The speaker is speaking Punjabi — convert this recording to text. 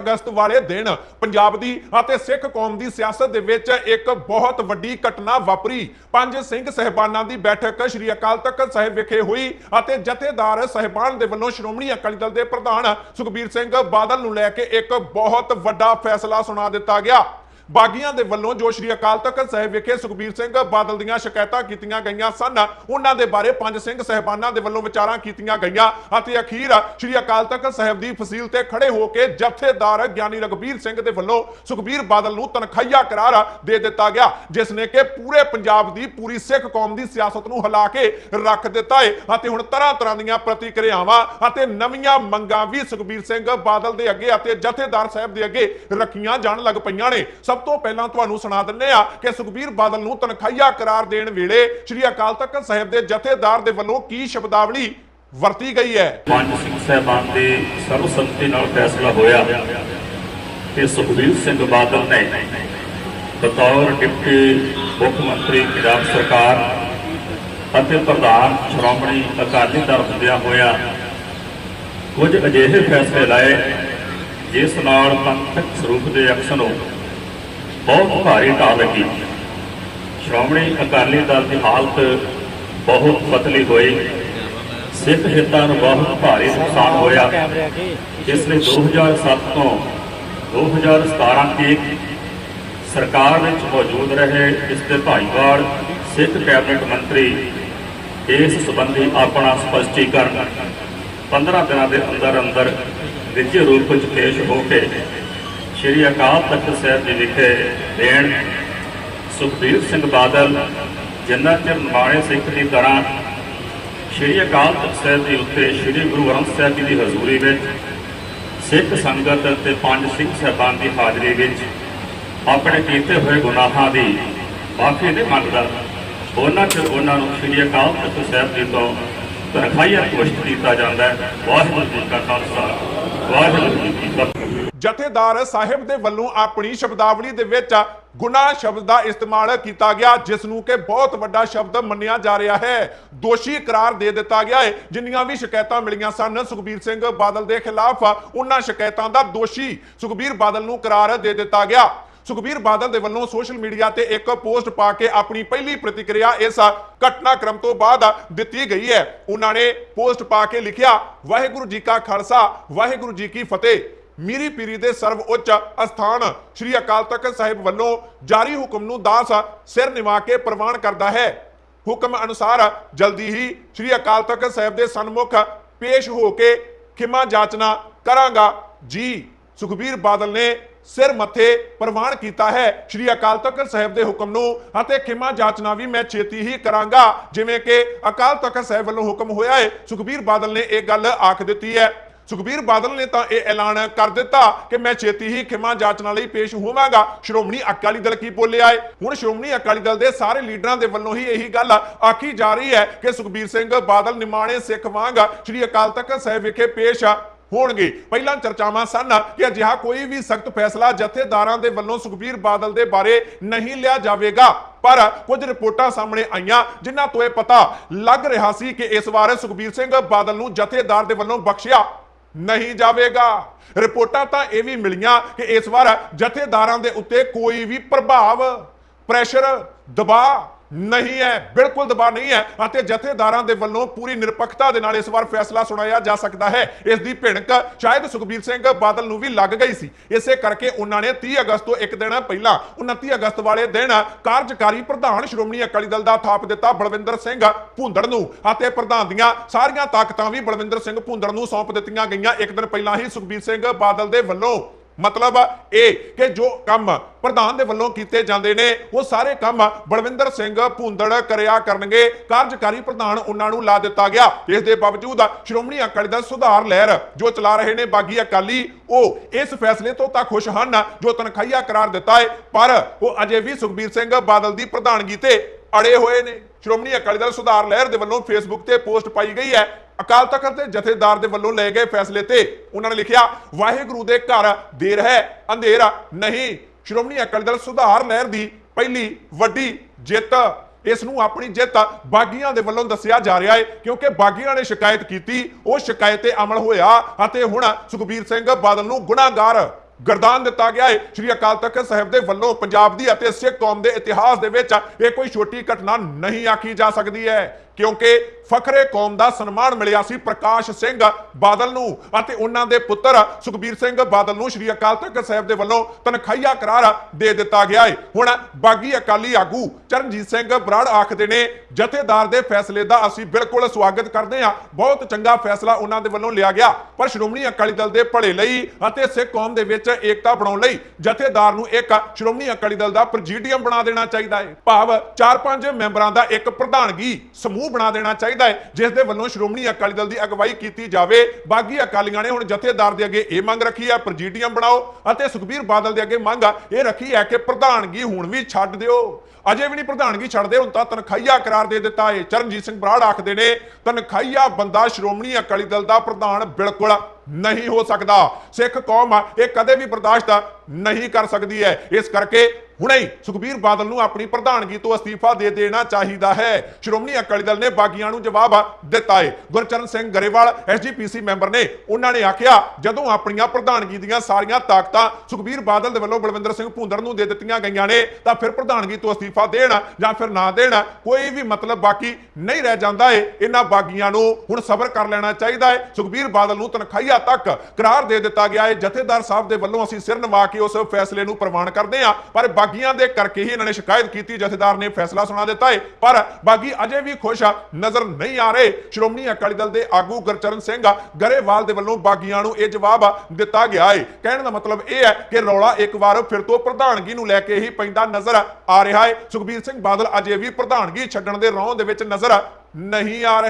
ਅਗਸਤ ਵਾਲੇ ਦਿਨ ਪੰਜਾਬ ਦੀ ਅਤੇ ਸਿੱਖ ਕੌਮ ਦੀ ਸਿਆਸਤ ਦੇ ਵਿੱਚ ਇੱਕ ਬਹੁਤ ਵੱਡੀ ਘਟਨਾ ਵਾਪਰੀ। ਪੰਜ ਸਿੰਘ ਸਹਿਬਾਨਾਂ ਦੀ ਬੈਠਕ ਸ੍ਰੀ ਅਕਾਲ ਤਖਤ ਸਾਹਿਬ ਵਿਖੇ ਹੋਈ ਅਤੇ ਜਥੇਦਾਰ ਸਹਿਬਾਨ ਦੇ ਵੱਲੋਂ ਸ਼੍ਰੋਮਣੀ ਅਕਾਲੀ ਦਲ ਦੇ ਪ੍ਰਧਾਨ ਸੁਖਬੀਰ ਸਿੰਘ ਬਾਦਲ ਨੂੰ ਲੈ ਕੇ ਇੱਕ ਬਹੁਤ ਵੱਡਾ ਫੈਸਲਾ ਸੁਣਾ ਦਿੱਤਾ ਗਿਆ। ਬਾਗੀਆਂ ਦੇ ਵੱਲੋਂ ਜੋ ਸ਼੍ਰੀ ਅਕਾਲ ਤਖਤ ਸਾਹਿਬ ਵਿਖੇ ਸੁਖਬੀਰ ਸਿੰਘ ਬਾਦਲ ਦੀਆਂ ਸ਼ਿਕਾਇਤਾਂ ਕੀਤੀਆਂ ਗਈਆਂ ਸਨ, ਉਹਨਾਂ ਦੇ ਬਾਰੇ ਪੰਜ ਸਿੰਘ ਸਹਿਬਾਨਾਂ ਦੇ ਵੱਲੋਂ ਵਿਚਾਰਾਂ ਕੀਤੀਆਂ ਗਈਆਂ ਅਤੇ ਅਖੀਰ ਸ਼੍ਰੀ ਅਕਾਲ ਤਖਤ ਸਾਹਿਬ ਦੀ ਫਸੀਲ ਤੇ ਖੜੇ ਹੋ ਕੇ ਜਥੇਦਾਰ ਗਿਆਨੀ ਰਗਬੀਰ ਸਿੰਘ ਦੇ ਵੱਲੋਂ ਸੁਖਬੀਰ ਬਾਦਲ ਨੂੰ ਤਨਖਾਹੀਆ ਕਰਾਰ ਦੇ ਦਿੱਤਾ ਗਿਆ, ਜਿਸ ਨੇ ਕਿ ਪੂਰੇ ਪੰਜਾਬ ਦੀ ਪੂਰੀ ਸਿੱਖ ਕੌਮ ਦੀ ਸਿਆਸਤ ਨੂੰ ਹਿਲਾ ਕੇ ਰੱਖ ਦਿੱਤਾ ਹੈ ਅਤੇ ਹੁਣ ਤਰ੍ਹਾਂ ਤਰ੍ਹਾਂ ਦੀਆਂ ਪ੍ਰਤੀਕਿਰਿਆਵਾਂ ਅਤੇ ਨਵੀਆਂ ਮੰਗਾਂ ਵੀ ਸੁਖਬੀਰ ਸਿੰਘ ਬਾਦਲ ਦੇ ਅੱਗੇ ਅਤੇ ਜਥੇਦਾਰ ਸਾਹਿਬ ਦੇ ਅੱਗੇ ਰੱਖੀਆਂ ਜਾਣ ਲੱਗ ਪਈਆਂ ਨੇ। ਸਭ ਤੋਂ ਪਹਿਲਾਂ ਤੁਹਾਨੂੰ ਸੁਣਾ ਦਿੰਨੇ ਆ ਕਿ ਸੁਖਬੀਰ ਬਾਦਲ ਨੂੰ ਤਨਖਾਹੀਆ ਕਰਾਰ ਦੇਣ ਵੇਲੇ ਸ੍ਰੀ ਅਕਾਲ ਤਖਤ ਸਾਹਿਬ ਦੇ ਜਥੇਦਾਰ ਦੇ ਵੱਲੋਂ ਕੀ ਸ਼ਬਦਾਵਲੀ ਵਰਤੀ ਗਈ ਹੈ? ਪੰਜ ਸਿੰਘ ਸਾਹਿਬਾਨ ਦੇ ਸਰਵਸੰਮਤੀ ਨਾਲ ਫੈਸਲਾ ਹੋਇਆ ਕਿ ਸੁਖਬੀਰ ਸਿੰਘ ਬਾਦਲ ਨੇ ਬਤੌਰ ਡਿਪਟੀ ਮੁੱਖ ਮੰਤਰੀ, ਪੰਜਾਬ ਸਰਕਾਰ ਅਤੇ ਪ੍ਰਧਾਨ ਸ਼੍ਰੋਮਣੀ ਅਕਾਲੀ ਦਲ ਹੁੰਦਿਆਂ ਹੋਇਆ ਕੁਝ ਅਜਿਹੇ ਫੈਸਲੇ ਲਾਏ, ਜਿਸ ਨਾਲ ਪੰਥਕ ਸਰੂਪ ਦੇ ਅਕਸ ਨੂੰ ਬਹੁਤ ਭਾਰੀ ਢਾਹ ਲੱਗੀ। ਸ਼੍ਰੋਮਣੀ ਅਕਾਲੀ ਦਲ ਦੀ ਹਾਲਤ ਬਹੁਤ ਪਤਲੀ ਹੋਈ। ਸਿੱਖ ਹਿੱਤਾਂ ਨੂੰ ਬਹੁਤ ਭਾਰੀ ਨੁਕਸਾਨ ਹੋਇਆ। ਇਸ ਲਈ 2007 ਤੋਂ 2017 ਤੱਕ ਸਰਕਾਰ ਵਿੱਚ ਮੌਜੂਦ ਰਹੇ ਇਸ ਦੇ ਭਾਈਵਾਲ ਸਿੱਖ ਕੈਬਨਿਟ ਮੰਤਰੀ ਇਸ ਸੰਬੰਧੀ ਆਪਣਾ ਸਪਸ਼ਟੀਕਰਨ 15 ਦਿਨਾਂ ਦੇ ਅੰਦਰ ਅੰਦਰ ਨਿੱਜੀ ਰੂਪ ਵਿੱਚ ਪੇਸ਼ ਹੋ ਕੇ ਸ਼੍ਰੀ ਅਕਾਲ ਤਖਤ ਸਾਹਿਬ ਜੀ ਵਿਖੇ ਦੇਣ ਸੁਖਬੀਰ ਸਿੰਘ ਬਾਦਲ, ਜਿੰਨਾ ਚਿਰ ਨਿਮਾਣੇ ਸਿੱਖ ਦੀ ਤਰ੍ਹਾਂ ਸ਼੍ਰੀ ਅਕਾਲ ਤਖਤ ਸਾਹਿਬ ਦੇ ਉੱਤੇ ਸ਼੍ਰੀ ਗੁਰੂ ਗ੍ਰੰਥ ਸਾਹਿਬ ਜੀ ਦੀ ਹਜ਼ੂਰੀ ਵਿੱਚ ਸਿੱਖ ਸੰਗਤ ਤੇ ਪੰਜ ਸਿੰਘ ਸਾਹਿਬਾਨ ਦੀ ਹਾਜ਼ਰੀ ਵਿੱਚ ਆਪਣੇ ਕੀਤੇ ਹੋਏ ਗੁਨਾਹਾਂ ਦੀ ਮਾਫੀ ਨਹੀਂ ਮੰਗਦਾ, ਉਹਨਾਂ 'ਚ ਉਹਨਾਂ ਨੂੰ ਸ਼੍ਰੀ ਅਕਾਲ ਤਖਤ ਸਾਹਿਬ ਜੀ ਤੋਂ ਤਨਖਾਹੀਆ ਘੋਸ਼ਿਤ ਕੀਤਾ ਜਾਂਦਾ ਹੈ। ਵਾਹਿਗੁਰੂ ਜੀ ਕਾ ਖਾਲਸਾ, ਵਾਹਿਗੁਰੂ ਜੀ ਕੀ ਫਤਿਹ। ਜਥੇਦਾਰ ਸਾਹਿਬ ਦੇ ਵੱਲੋਂ ਆਪਣੀ ਸ਼ਬਦਾਵਲੀ ਦੇ ਵਿੱਚ ਗੁਨਾਹ ਸ਼ਬਦ ਦਾ ਇਸਤੇਮਾਲ ਕੀਤਾ ਗਿਆ ਜਿਸ ਨੂੰ ਕਿ ਬਹੁਤ ਵੱਡਾ ਸ਼ਬਦ ਮੰਨਿਆ ਜਾ ਰਿਹਾ ਹੈ। ਦੋਸ਼ੀ ਕਰਾਰ ਦੇ ਦਿੱਤਾ ਗਿਆ ਹੈ। ਜਿੰਨੀਆਂ ਵੀ ਸ਼ਿਕਾਇਤਾਂ ਮਿਲੀਆਂ ਸਨ, ਸੁਖਬੀਰ ਸਿੰਘ ਬਾਦਲ ਦੇ ਖਿਲਾਫ ਉਹਨਾਂ ਸ਼ਿਕਾਇਤਾਂ ਦਾ ਦੋਸ਼ੀ ਸੁਖਬੀਰ ਬਾਦਲ ਨੂੰ ਕਰਾਰ ਦੇ ਦਿੱਤਾ ਗਿਆ। ਸੁਖਬੀਰ ਬਾਦਲ ਦੇ ਵੱਲੋਂ ਸੋਸ਼ਲ ਮੀਡੀਆ ਤੇ ਇੱਕ ਪੋਸਟ ਪਾ ਕੇ ਆਪਣੀ ਪਹਿਲੀ ਪ੍ਰਤੀਕਿਰਿਆ ਇਸ ਘਟਨਾਕ੍ਰਮ ਤੋਂ ਬਾਅਦ ਦਿੱਤੀ ਗਈ ਹੈ। ਉਹਨਾਂ ਨੇ ਪੋਸਟ ਪਾ ਕੇ ਲਿਖਿਆ, ਵਾਹਿਗੁਰੂ ਜੀ ਕਾ ਖਾਲਸਾ, ਵਾਹਿਗੁਰੂ ਜੀ ਕੀ ਫਤਿਹ। ਮੀਰੀ ਪੀਰੀ ਦੇ ਸਰਵ ਉੱਚ ਅਸਥਾਨ ਸ੍ਰੀ ਅਕਾਲ ਤਖਤ ਸਾਹਿਬ ਵੱਲੋਂ ਜਾਰੀ ਹੁਕਮ ਨੂੰ ਦਾਸ ਸਿਰ ਨਿਵਾ ਕੇ ਪ੍ਰਵਾਨ ਕਰਦਾ ਹੈ। ਹੁਕਮ ਅਨੁਸਾਰ ਜਲਦੀ ਹੀ ਸ੍ਰੀ ਅਕਾਲ ਤਖਤ ਸਾਹਿਬ ਦੇ ਸਨਮੁਖ ਪੇਸ਼ ਹੋ ਕੇ ਖਿਮਾ ਜਾਚਨਾ ਕਰਾਂਗਾ। ਜੀ, ਸੁਖਬੀਰ ਬਾਦਲ ਨੇ ਸਿਰ ਮੱਥੇ ਪ੍ਰਵਾਨ ਕੀਤਾ ਹੈ। ਸ੍ਰੀ ਅਕਾਲ ਤਖਤ ਸਾਹਿਬ ਦੇ ਹੁਕਮ ਨੂੰ ਅਤੇ ਖਿਮਾ ਜਾਚਨਾ ਵੀ ਮੈਂ ਛੇਤੀ ਹੀ ਕਰਾਂਗਾ। ਜਿਵੇਂ ਕਿ ਅਕਾਲ ਤਖਤ ਸਾਹਿਬ ਵੱਲੋਂ ਹੁਕਮ ਹੋਇਆ ਹੈ। ਸੁਖਬੀਰ ਬਾਦਲ ਨੇ ਇਹ ਗੱਲ ਆਖ ਦਿੱਤੀ ਹੈ। ਸੁਖਬੀਰ ਬਾਦਲ ਨੇ ਤਾਂ ਇਹ ਐਲਾਨ ਕਰ ਦਿੱਤਾ ਕਿ ਮੈਂ ਛੇਤੀ ਹੀ ਖਿਮਾ ਜਾਚਨਾ ਲਈ ਪੇਸ਼ ਹੋਵਾਂਗਾ। ਸ਼੍ਰੋਮਣੀ ਅਕਾਲੀ ਦਲ ਕੀ ਬੋਲਿਆ ਹੈ ਹੁਣ ਸ਼੍ਰੋਮਣੀ ਅਕਾਲੀ ਦਲ ਦੇ ਸਾਰੇ ਲੀਡਰਾਂ ਦੇ ਵੱਲੋਂ ਹੀ ਇਹੀ ਗੱਲ ਆਖੀ ਜਾ ਰਹੀ ਹੈ ਕਿ ਸੁਖਬੀਰ ਸਿੰਘ ਬਾਦਲ ਨਿਮਾਣੇ ਸਿੱਖ ਵਾਂਗ ਸ੍ਰੀ ਅਕਾਲ ਤਖਤ ਸਾਹਿਬ ਵਿਖੇ ਪੇਸ਼ ਹੋਣਗੇ। ਪਹਿਲਾਂ ਚਰਚਾਵਾਂ ਸਨ ਕਿ ਅਜਿਹਾ ਕੋਈ ਵੀ ਸਖਤ ਫੈਸਲਾ ਜਥੇਦਾਰਾਂ ਦੇ ਵੱਲੋਂ ਸੁਖਬੀਰ ਬਾਦਲ ਦੇ ਬਾਰੇ ਨਹੀਂ ਲਿਆ ਜਾਵੇਗਾ। ਪਰ ਕੁਝ ਰਿਪੋਰਟਾਂ ਸਾਹਮਣੇ ਆਈਆਂ, ਜਿਨ੍ਹਾਂ ਤੋਂ ਇਹ ਪਤਾ ਲੱਗ ਰਿਹਾ ਸੀ ਕਿ ਇਸ ਵਾਰ ਸੁਖਬੀਰ ਸਿੰਘ ਬਾਦਲ ਨੂੰ ਜਥੇਦਾਰ ਦੇ ਵੱਲੋਂ ਬਖਸ਼ਿਆ ਨਹੀਂ ਜਾਵੇਗਾ। ਰਿਪੋਰਟਾਂ ਤਾਂ ਇਹ ਵੀ ਮਿਲੀਆਂ ਕਿ ਇਸ ਵਾਰ ਜਥੇਦਾਰਾਂ ਦੇ ਉੱਤੇ ਕੋਈ ਵੀ ਪ੍ਰਭਾਵ ਪ੍ਰੈਸ਼ਰ ਦਬਾਅ ਨਹੀਂ ਹੈ, ਬਿਲਕੁਲ ਦਬਾਅ ਨਹੀਂ ਹੈ ਅਤੇ ਜਥੇਦਾਰਾਂ ਦੇ ਵੱਲੋਂ ਪੂਰੀ ਨਿਰਪੱਖਤਾ ਦੇ ਨਾਲ ਇਸ ਵਾਰ ਫੈਸਲਾ ਸੁਣਾਇਆ ਜਾ ਸਕਦਾ ਹੈ। ਇਸ ਦੀ ਭਿਣਕ ਸ਼ਾਇਦ ਸੁਖਬੀਰ ਸਿੰਘ ਬਾਦਲ ਨੂੰ ਵੀ ਲੱਗ ਗਈ ਸੀ। ਇਸੇ ਕਰਕੇ ਉਹਨਾਂ ਨੇ 30 ਅਗਸਤ ਤੋਂ ਇੱਕ ਦਿਨ ਪਹਿਲਾਂ 29 ਅਗਸਤ ਵਾਲੇ ਦਿਨ ਕਾਰਜਕਾਰੀ ਪ੍ਰਧਾਨ ਸ਼੍ਰੋਮਣੀ ਅਕਾਲੀ ਦਲ ਦਾ ਥਾਪ ਦਿੱਤਾ ਬਲਵਿੰਦਰ ਸਿੰਘ ਭੁੰਦੜ ਨੂੰ ਅਤੇ ਪ੍ਰਧਾਨ ਦੀਆਂ ਸਾਰੀਆਂ ਤਾਕਤਾਂ ਵੀ ਬਲਵਿੰਦਰ ਸਿੰਘ ਭੁੰਦੜ ਨੂੰ ਸੌਂਪ ਦਿੱਤੀਆਂ ਗਈਆਂ। ਇੱਕ ਦਿਨ ਪਹਿਲਾਂ ਹੀ ਸੁਖਬੀਰ ਸਿੰਘ ਬਾਦਲ ਦੇ ਵੱਲੋਂ ਮਤਲਬ ਇਹ ਕਿ ਜੋ ਕੰਮ ਪ੍ਰਧਾਨ ਦੇ ਵੱਲੋਂ ਕੀਤੇ ਜਾਂਦੇ ਨੇ, ਉਹ ਸਾਰੇ ਕੰਮ ਬਲਵਿੰਦਰ ਸਿੰਘ ਭੁੰਦੜ ਕਰਿਆ ਕਰਨਗੇ। ਕਾਰਜਕਾਰੀ ਪ੍ਰਧਾਨ ਉਹਨਾਂ ਨੂੰ ਲਾ ਦਿੱਤਾ ਗਿਆ। ਇਸ ਦੇ ਬਾਵਜੂਦ ਸ਼੍ਰੋਮਣੀ ਅਕਾਲੀ ਦਲ ਸੁਧਾਰ ਲਹਿਰ ਜੋ ਚਲਾ ਰਹੇ ਨੇ, ਬਾਗੀ ਅਕਾਲੀ, ਉਹ ਇਸ ਫੈਸਲੇ ਤੋਂ ਤਾਂ ਖੁਸ਼ ਹਨ ਜੋ ਤਨਖਾਹੀਆ ਕਰਾਰ ਦਿੱਤਾ ਹੈ ਪਰ ਉਹ ਅਜੇ ਵੀ ਸੁਖਬੀਰ ਸਿੰਘ ਬਾਦਲ ਦੀ ਪ੍ਰਧਾਨਗੀ ਤੇ ਅੜੇ ਹੋਏ ਨੇ। ਸ਼੍ਰੋਮਣੀ ਅਕਾਲੀ ਦਲ ਸੁਧਾਰ ਲਹਿਰ ਦੇ ਵੱਲੋਂ ਫੇਸਬੁੱਕ ਤੇ ਪੋਸਟ ਪਾਈ ਗਈ ਹੈ। ਅਕਾਲ ਤਖਤ ਦੇ ਜਥੇਦਾਰ ਦੇ ਵੱਲੋਂ ਲਏ ਗਏ ਫੈਸਲੇ ਤੇ ਉਹਨਾਂ ਨੇ ਲਿਖਿਆ, ਵਾਹਿਗੁਰੂ ਦੇ ਘਰ ਦੇਰ ਹੈ, ਅੰਧੇਰਾ ਨਹੀਂ। ਸ਼੍ਰੋਮਣੀ ਅਕਾਲੀ ਦਲ ਸੁਧਾਰ ਲਹਿਰ ਦੀ ਪਹਿਲੀ ਵੱਡੀ ਜਿੱਤ। ਇਸ ਨੂੰ ਆਪਣੀ ਜਿੱਤ ਬਾਗੀਆਂ ਦੇ ਵੱਲੋਂ ਦੱਸਿਆ ਜਾ ਰਿਹਾ ਹੈ, ਕਿਉਂਕਿ ਬਾਗੀਆਂ ਨੇ ਸ਼ਿਕਾਇਤ ਕੀਤੀ, ਉਹ ਸ਼ਿਕਾਇਤ ਤੇ ਅਮਲ ਹੋਇਆ ਅਤੇ ਹੁਣ ਸੁਖਬੀਰ ਸਿੰਘ ਬਾਦਲ ਨੂੰ ਗੁਨਾਹਗਾਰ ਗਰਦਾਨ ਦਿੱਤਾ ਗਿਆ ਹੈ। ਸ੍ਰੀ ਅਕਾਲ ਤਖਤ ਸਾਹਿਬ ਦੇ ਵੱਲੋਂ ਪੰਜਾਬ ਦੀ ਅਤੇ ਸਿੱਖ ਕੌਮ ਦੇ ਇਤਿਹਾਸ ਦੇ ਵਿੱਚ ਇਹ ਕੋਈ ਛੋਟੀ ਘਟਨਾ ਨਹੀਂ ਆਖੀ ਜਾ ਸਕਦੀ ਹੈ। ਕਿਉਂਕਿ ਫਖਰੇ ਕੌਮ ਦਾ ਸਨਮਾਨ ਮਿਲਿਆ ਸੀ ਪ੍ਰਕਾਸ਼ ਸਿੰਘ ਬਾਦਲ ਨੂੰ ਅਤੇ ਉਹਨਾਂ ਦੇ ਪੁੱਤਰ ਸੁਖਬੀਰ ਸਿੰਘ ਬਾਦਲ ਨੂੰ ਸ੍ਰੀ ਅਕਾਲ ਤਖਤ ਸਾਹਿਬ ਦੇ ਵੱਲੋਂ ਤਨਖਾਹੀਆ ਕਰਾਰ ਦੇ ਦਿੱਤਾ ਗਿਆ ਹੈ ਹੁਣ ਬਾਗੀ ਅਕਾਲੀ ਆਗੂ ਚਰਨਜੀਤ ਸਿੰਘ ਬਰਾੜ ਆਖਦੇ ਨੇ, ਜਥੇਦਾਰ ਦੇ ਫੈਸਲੇ ਦਾ ਅਸੀਂ ਬਿਲਕੁਲ ਸਵਾਗਤ ਕਰਦੇ ਹਾਂ। ਬਹੁਤ ਚੰਗਾ ਫੈਸਲਾ ਉਹਨਾਂ ਦੇ ਵੱਲੋਂ ਲਿਆ ਗਿਆ। ਪਰ ਸ਼੍ਰੋਮਣੀ ਅਕਾਲੀ ਦਲ ਦੇ ਭਲੇ ਲਈ ਅਤੇ ਸਿੱਖ ਕੌਮ ਦੇ ਵਿੱਚ ਏਕਤਾ ਬਣਾਉਣ ਲਈ ਜਥੇਦਾਰ ਨੂੰ ਇੱਕ ਸ਼੍ਰੋਮਣੀ ਅਕਾਲੀ ਦਲ ਦਾ ਪ੍ਰੈਜ਼ੀਡੀਅਮ ਬਣਾ ਦੇਣਾ ਚਾਹੀਦਾ ਹੈ ਭਾਵ 4-5 ਮੈਂਬਰਾਂ ਦਾ ਇੱਕ ਪ੍ਰਧਾਨਗੀ ਸਮੂਹ ਬਣਾ ਦੇਣਾ ਚਾਹੀਦਾ ਹੈ ਜਿਸ ਦੇ ਵੱਲੋਂ ਸ਼੍ਰੋਮਣੀ ਅਕਾਲੀ ਦਲ ਦੀ ਅਗਵਾਈ ਕੀਤੀ ਜਾਵੇ। ਬਾਗੀ ਅਕਾਲੀਆਂ ਨੇ ਹੁਣ ਜਥੇਦਾਰ ਦੇ ਅੱਗੇ ਇਹ ਮੰਗ ਰੱਖੀ ਹੈ ਪ੍ਰੈਜ਼ੀਡੀਅਮ ਬਣਾਓ ਅਤੇ ਸੁਖਬੀਰ ਬਾਦਲ ਦੇ ਅੱਗੇ ਮੰਗ ਇਹ ਰੱਖੀ ਹੈ ਕਿ ਪ੍ਰਧਾਨਗੀ ਹੁਣ ਵੀ ਛੱਡ ਦਿਓ। ਅਜੇ ਵੀ ਨਹੀਂ ਪ੍ਰਧਾਨਗੀ ਛੱਡਦੇ ਹੁਣ ਤਾਂ ਤਨਖਾਹੀਆ ਕਰਾਰ ਦੇ ਦਿੱਤਾ ਹੈ ਚਰਨਜੀਤ ਸਿੰਘ ਬਰਾੜ ਆਖਦੇ ਨੇ ਤਨਖਾਹੀਆ ਬੰਦਾ ਸ਼੍ਰੋਮਣੀ ਅਕਾਲੀ ਦਲ ਦਾ ਪ੍ਰਧਾਨ ਬਿਲਕੁਲ ਨਹੀਂ ਹੋ ਸਕਦਾ। ਸਿੱਖ ਕੌਮ ਆ, ਇਹ ਕਦੇ ਵੀ ਬਰਦਾਸ਼ਤ ਨਹੀਂ ਕਰ ਸਕਦੀ ਹੈ। ਇਸ ਕਰਕੇ ਹੁਣੇ ਹੀ ਸੁਖਬੀਰ ਬਾਦਲ ਨੂੰ ਆਪਣੀ ਪ੍ਰਧਾਨਗੀ ਤੋਂ ਅਸਤੀਫਾ ਦੇ ਦੇਣਾ ਚਾਹੀਦਾ ਹੈ। ਸ਼੍ਰੋਮਣੀ ਅਕਾਲੀ ਦਲ ਨੇ ਬਾਗੀਆਂ ਨੂੰ ਜਵਾਬ ਦਿੱਤਾ ਹੈ ਗੁਰਚਰਨ ਸਿੰਘ ਗਰੇਵਾਲ, ਐਸਜੀਪੀਸੀ ਮੈਂਬਰ ਨੇ ਉਹਨਾਂ ਨੇ ਆਖਿਆ, ਜਦੋਂ ਆਪਣੀਆਂ ਪ੍ਰਧਾਨਗੀ ਦੀਆਂ ਸਾਰੀਆਂ ਤਾਕਤਾਂ ਸੁਖਬੀਰ ਬਾਦਲ ਦੇ ਵੱਲੋਂ ਬਲਵਿੰਦਰ ਸਿੰਘ ਭੁੰਦੜ ਨੂੰ ਦੇ ਦਿੱਤੀਆਂ ਗਈਆਂ ਨੇ, ਤਾਂ ਫਿਰ ਪ੍ਰਧਾਨਗੀ ਤੋਂ ਅਸਤੀਫਾ ਦੇਣ ਜਾਂ ਫਿਰ ਨਾ ਦੇਣ ਕੋਈ ਵੀ ਮਤਲਬ ਬਾਕੀ ਨਹੀਂ ਰਹਿ ਜਾਂਦਾ ਏ। ਇਹਨਾਂ ਬਾਗੀਆਂ ਨੂੰ ਹੁਣ ਸਬਰ ਕਰ ਲੈਣਾ ਚਾਹੀਦਾ ਹੈ ਸੁਖਬੀਰ ਬਾਦਲ ਨੂੰ ਤਨਖਾਹੀਆ ਤੱਕ ਕਰਾਰ ਦੇ ਦਿੱਤਾ ਗਿਆ ਹੈ ਜਥੇਦਾਰ ਸਾਹਿਬ ਦੇ ਵੱਲੋਂ ਅਸੀਂ ਸਿਰ ਨਵਾ ਕੇ ਉਸ ਫੈਸਲੇ ਨੂੰ ਪ੍ਰਵਾਨ ਕਰਦੇ ਹਾਂ, ਪਰ ਬਾਗੀਆਂ ਦੇ ਕਰਕੇ ਹੀ ਇਹਨਾਂ ਨੇ ਸ਼ਿਕਾਇਤ ਕੀਤੀ, ਜਥੇਦਾਰ ਨੇ ਫੈਸਲਾ ਸੁਣਾ ਦਿੱਤਾ ਹੈ ਪਰ ਬਾਗੀ ਅਜੇ ਵੀ ਖੁਸ਼ ਨਜ਼ਰ ਨਹੀਂ ਆ ਰਹੇ। ਸ਼੍ਰੋਮਣੀ ਅਕਾਲੀ ਦਲ ਦੇ ਆਗੂ ਗੁਰਚਰਨ ਸਿੰਘ ਗਰੇਵਾਲ ਦੇ ਵੱਲੋਂ ਬਾਗੀਆਂ ਨੂੰ ਇਹ ਜਵਾਬ ਦਿੱਤਾ ਗਿਆ ਹੈ ਕਹਿਣ ਦਾ ਮਤਲਬ ਇਹ ਹੈ ਕਿ ਰੌਲਾ ਇੱਕ ਵਾਰ ਫਿਰ ਤੋਂ ਪ੍ਰਧਾਨਗੀ ਨੂੰ ਲੈ ਕੇ ਹੀ ਪੈਂਦਾ ਨਜ਼ਰ ਆ ਰਿਹਾ ਹੈ ਸੁਖਬੀਰ ਸਿੰਘ ਬਾਦਲ ਅਜੇ ਵੀ ਪ੍ਰਧਾਨਗੀ ਛੱਡਣ ਦੇ ਰੌਂ ਦੇ ਵਿੱਚ ਨਜ਼ਰ ਨਹੀਂ ਆ ਰਹੇ।